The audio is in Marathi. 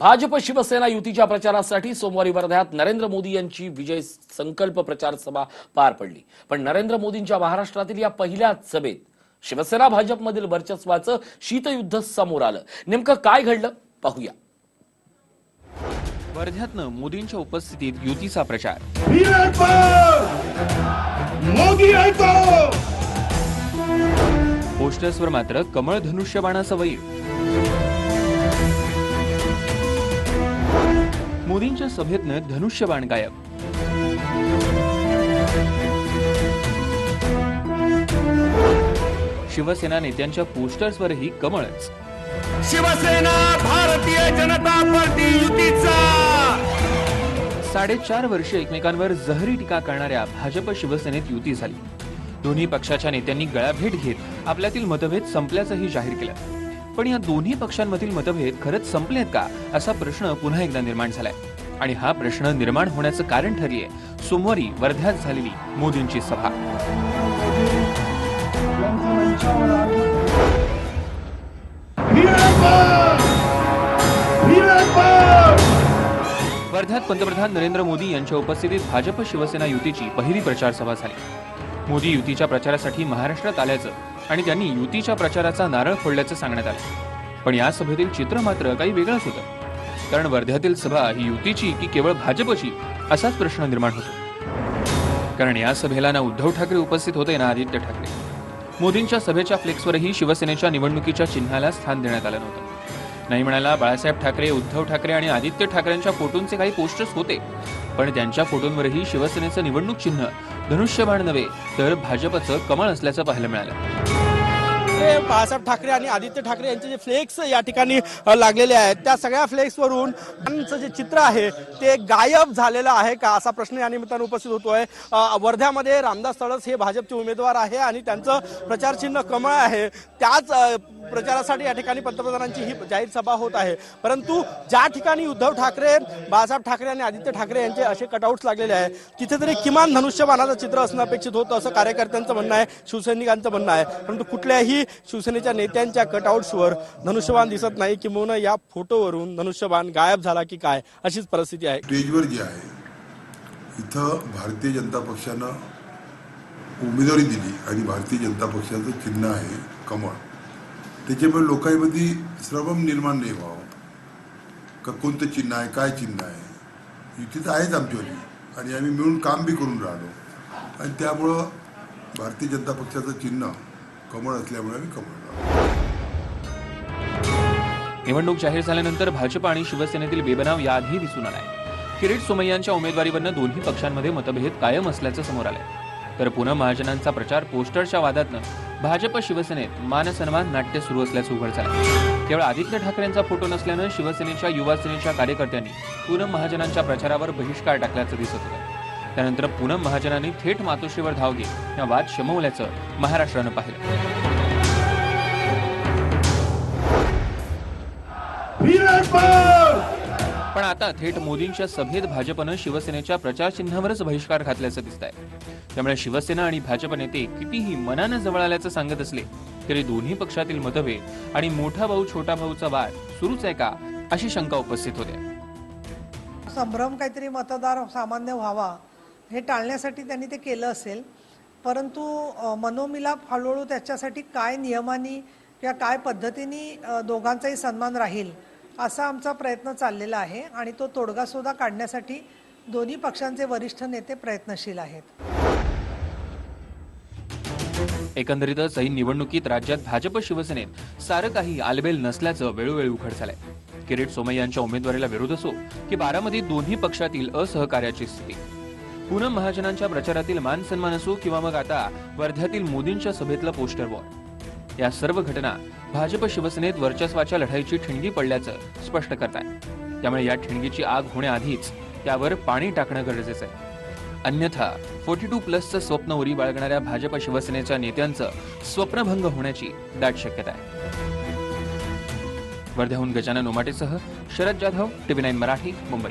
भाजप शिवसेना युतीच्या प्रचारासाठी सोमवारी वर्ध्यात नरेंद्र मोदी यांची विजय संकल्प प्रचार सभा पार पडली. पण नरेंद्र मोदींच्या महाराष्ट्रातील या पहिल्याच सभेत शिवसेना भाजपमधील वर्चस्वाचं शीतयुद्ध समोर आलं. नेमकं काय घडलं? पाहूया. वर्ध्यातनं मोदींच्या उपस्थितीत युतीचा प्रचार. मोदी पोस्टर्सवर मात्र कमळ धनुष्यबाणाचं वैर. मोदींच्या सभेतनं धनुष्यबाण गायब शिवसेना नेत्यांच्या पोस्टर्सवरही कमळच. शिवसेना भारतीय जनता पार्टी युतीचा. साडेचार वर्ष एकमेकांवर जहरी टीका करणाऱ्या भाजप शिवसेनेत युती झाली. दोन्ही पक्षाच्या नेत्यांनी गळाभेट घेत आपल्यातील मतभेद संपल्याचंही जाहीर केलं. पण या दोन्ही पक्षांमधील मतभेद खरंच संपलेत का असा प्रश्न पुन्हा एकदा निर्माण झालाय. आणि हा प्रश्न निर्माण होण्याचं कारण ठरलीय सोमवारी वर्ध्यात झालेली मोदींची सभा. वर्ध्यात पंतप्रधान नरेंद्र मोदी यांच्या उपस्थितीत भाजप शिवसेना युतीची पहिली प्रचार सभा झाली. मोदी युतीच्या प्रचारासाठी महाराष्ट्रात आल्याचं आणि त्यांनी युतीच्या प्रचाराचा नारळ फोडल्याचं सांगण्यात आलं. पण या सभेतील चित्र मात्र काही वेगळंच होतं. कारण वर्ध्यातील सभा ही युतीची की केवळ भाजपची असाच प्रश्न निर्माण होतो. कारण या सभेला ना उद्धव ठाकरे उपस्थित होते ना आदित्य ठाकरे. मोदींच्या सभेच्या फ्लेक्सवरही शिवसेनेच्या निवडणुकीच्या चिन्हाला स्थान देण्यात आलं नव्हतं. नाही म्हणाला बाळासाहेब ठाकरे उद्धव ठाकरे आणि आदित्य ठाकरेंच्या फोटोंचे काही पोस्टर्स होते. पण त्यांच्या फोटोंवरही शिवसेनेचं निवडणूक चिन्ह. धनुष्यबाण नव्हे तर भाजपचं कमळ असल्याचं पाहायला मिळालं. ठाकरे बाळासाहेब ठाकरे आणि आदित्य ठाकरे यांचे जे फ्लेक्स या ठिकाणी लागलेले आहेत. त्या सगळ्या फ्लेक्सवरून त्यांचं जे चित्र आहे ते गायब झालेलं आहे का? असा प्रश्न या निमित्तानं उपस्थित होतोय. आहे वर्ध्यामध्ये रामदास तळस हे भाजपचे उमेदवार आहे आणि त्यांचं प्रचारचिन्ह कमळ आहे. त्याच प्रचारासाठी या ठिकाणी पंतप्रधानांची ही जाहीर सभा होत आहे. परंतु ज्या ठिकाणी उद्धव ठाकरे बाळासाहेब ठाकरे आणि आदित्य ठाकरे यांचे असे कटआउट्स लागलेले आहे तिथे तरी किमान धनुष्यबाणाचं चित्र असणं अपेक्षित होतं असं कार्यकर्त्यांचं म्हणणं आहे शिवसैनिकांचं म्हणणं आहे. परंतु कुठल्याही शिवसेनेच्या नेत्यांच्या कटआउट्सवर धनुष्यबाण दिसत नाही किंबहुना या फोटोवरून धनुष्यबाण गायब झाला की काय अशीच परिस्थिती आहे. स्टेजवर जे आहे इथं भारतीय जनता पक्षानं उमेदवारी दिली आणि भारतीय जनता पक्षाचं चिन्ह आहे कमळ. त्याच्यामुळे लोकांमध्ये श्रम निर्माण नाही व्हावं. का कोणतं चिन्ह आहे काय चिन्ह आहे? युती तर आहेच आमच्यावाली आणि आम्ही मिळून काम बी करून राहिलो. आणि त्यामुळं भारतीय जनता पक्षाचं चिन्ह कमळ असल्यामुळे आम्ही कमळ. निवडणूक जाहीर झाल्यानंतर भाजप आणि शिवसेनेतील बेबनाव याआधी दिसून आलाय. किरीट सोमय्यांच्या उमेदवारीवरनं दोन्ही पक्षांमध्ये मतभेद कायम असल्याचं समोर आलंय. तर पूनम महाजनांचा प्रचार पोस्टरच्या वादातनं भाजप शिवसेनेत मानसन्मान नाट्य सुरू असल्याचं उघड झालं केवळ आदित्य ठाकरेंचा फोटो नसल्यानं शिवसेनेच्या युवासेनेच्या कार्यकर्त्यांनी पूनम महाजनांच्या प्रचारावर बहिष्कार टाकल्याचं दिसत होतं. त्यानंतर पूनम महाजनांनी थेट मातोश्रीवर धाव घेत या वाद शमवल्याचं महाराष्ट्रानं पाहिलं. पण आता थेट मोदींच्या सभेत भाजपनं शिवसेनेच्या प्रचार चिन्हावरच बहिष्कार घातल्याचं दिसत आहे त्यामुळे शिवसेना आणि भाजप नेते कितीही मनानं जवळ आल्याचं सांगत असले तरी दोन्ही पक्षातील मतभेद आणि मोठा भाऊ छोटा भाऊचा वाद सुरूच आहे का अशी शंका उपस्थित होत्या. संभ्रम काहीतरी मतदार सामान्य व्हावा हे टाळण्यासाठी त्यांनी ते केलं असेल. परंतु मनोमिलाप हळूहळू त्याच्यासाठी काय नियमांनी किंवा काय पद्धतीने दोघांचाही सन्मान राहील असा आमचा प्रयत्न चाललेला आहे आणि तो तोडगा सुद्धा काढण्यासाठी दोन्ही पक्षांचे वरिष्ठ नेते प्रयत्नशील आहेत. एकंदरीतच ही निवडणुकीत राज्यात भाजप शिवसेनेत सारं काही आलबेल नसल्याचं वेळोवेळी उघड झालंय. किरीट सोमय्यांच्या उमेदवारीला विरोध असो की बारामतीत दोन्ही पक्षातील असहकार्याची स्थिती. पूनम महाजनांच्या प्रचारातील मान सन्मान असो किंवा मग आता वर्ध्यातील मोदींच्या सभेतलं पोस्टर वॉर. या सर्व घटना भाजप शिवसेनेत वर्चस्वाच्या लढाईची ठिणगी पडल्याचं स्पष्ट करताय त्यामुळे या ठिणगीची आग होण्याआधीच त्यावर पाणी टाकणं गरजेचं आहे. अन्यथा फोर्टी टू प्लसचं स्वप्न उरी बाळगणाऱ्या भाजप शिवसेनेच्या नेत्यांचं स्वप्नभंग होण्याची दाट शक्यता आहे. वर्ध्याहून गजानन उमाटेसह शरद जाधव टीव्ही नाईन मराठी मुंबई.